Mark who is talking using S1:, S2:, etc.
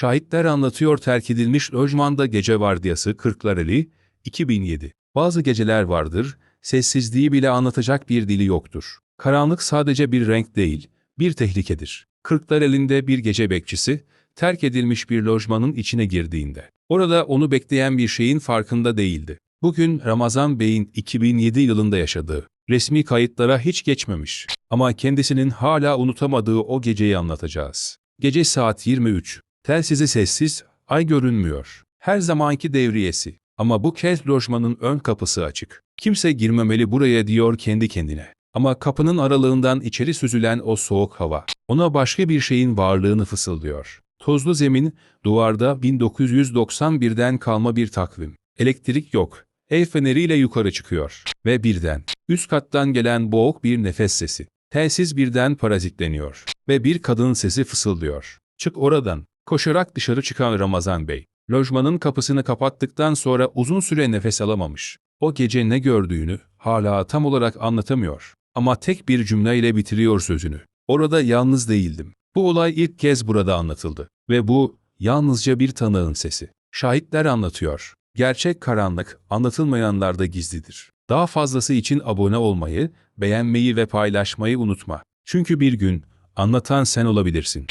S1: Şahitler anlatıyor terk edilmiş lojmanda gece vardiyası Kırklareli, 2007. Bazı geceler vardır, sessizliği bile anlatacak bir dili yoktur. Karanlık sadece bir renk değil, bir tehlikedir. Kırklareli'nde bir gece bekçisi, terk edilmiş bir lojmanın içine girdiğinde, orada onu bekleyen bir şeyin farkında değildi. Bugün Ramazan Bey'in 2007 yılında yaşadığı, resmi kayıtlara hiç geçmemiş ama kendisinin hala unutamadığı o geceyi anlatacağız. Gece saat 23, telsizi sessiz, ay görünmüyor. Her zamanki devriyesi ama bu kez lojmanın ön kapısı açık. Kimse girmemeli buraya diyor kendi kendine. Ama kapının aralığından içeri süzülen o soğuk hava, ona başka bir şeyin varlığını fısıldıyor. Tozlu zemin, duvarda 1991'den kalma bir takvim. Elektrik yok. El feneriyle yukarı çıkıyor. Ve birden, üst kattan gelen boğuk bir nefes sesi. Telsiz birden parazitleniyor. Ve bir kadının sesi fısıldıyor. Çık oradan. Koşarak dışarı çıkan Ramazan Bey. Lojmanın kapısını kapattıktan sonra uzun süre nefes alamamış. O gece ne gördüğünü hala tam olarak anlatamıyor. Ama tek bir cümleyle bitiriyor sözünü. Orada yalnız değildim. Bu olay ilk kez burada anlatıldı. Ve bu yalnızca bir tanığın sesi. Şahitler anlatıyor. Gerçek karanlık anlatılmayanlarda gizlidir. Daha fazlası için abone olmayı, beğenmeyi ve paylaşmayı unutma. Çünkü bir gün anlatan sen olabilirsin.